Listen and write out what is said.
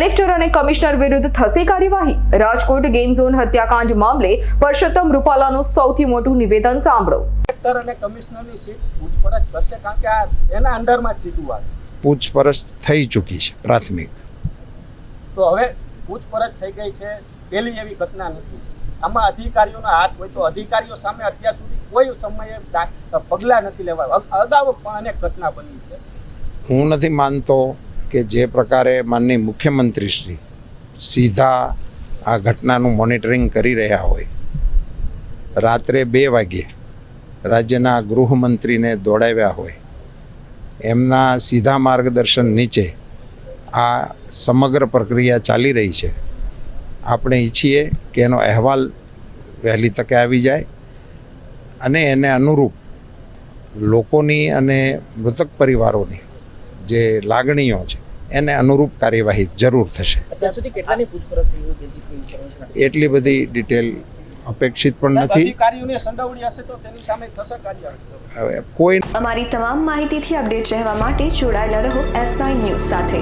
Collector અને commissioner વિરુદ્ધ થશે કાર્યવાહી? રાજકોટ ગેમ ઝોન હત્યાકાંડ મામલે પરસોત્તમ રૂપાલાનું સૌથી મોટું નિવેદન સાંભળો. કલેક્ટર અને કમિશનરની સીટ પૂછપરછ કરશે કારણ કે આ એના અંડરમાં જ સીધું આવે. પૂછપરછ થઈ ચૂકી છે પ્રાથમિક. તો હવે પૂછપરછ થઈ ગઈ છે પહેલી એવી ઘટના નથી. આમાં અધિકારીઓનો હાથ હોય તો અધિકારીઓ સામે અત્યાર સુધી કોઈ સમયે પગલાં નથી લેવાય. અગાઉ પણ અનેક ઘટના બની છે. હું નથી માનતો કે જે પ્રકારે માનની મુખ્યમંત્રીશ્રી સીધા આ ઘટનાનું મોનિટરિંગ કરી રહ્યા હોય. રાત્રે બે વાગ્યે રાજ્યના ગૃહમંત્રીને દોડાવ્યા હોય. એમના સીધા માર્ગદર્શન નીચે આ સમગ્ર પ્રક્રિયા ચાલી રહી છે. આપણે ઈચ્છીએ કે એનો અહેવાલ વહેલી તકે આવી જાય અને એને અનુરૂપ લોકોની અને મૃતક પરિવારોની જે લાગણીઓ છે એને અનુરૂપ કાર્યવાહી જરૂર થશે. એટલી બધી ડિટેલ અપેક્ષિત પણ નથી. અધિકારીઓની સંડોવણી હશે તો તેની સામે થશે કાર્યવાહી. હવે કોઈ અમારી તમામ માહિતીથી અપડેટ રહેવા માટે જોડાયેલા રહો એસ નાઇન ન્યૂઝ સાથે.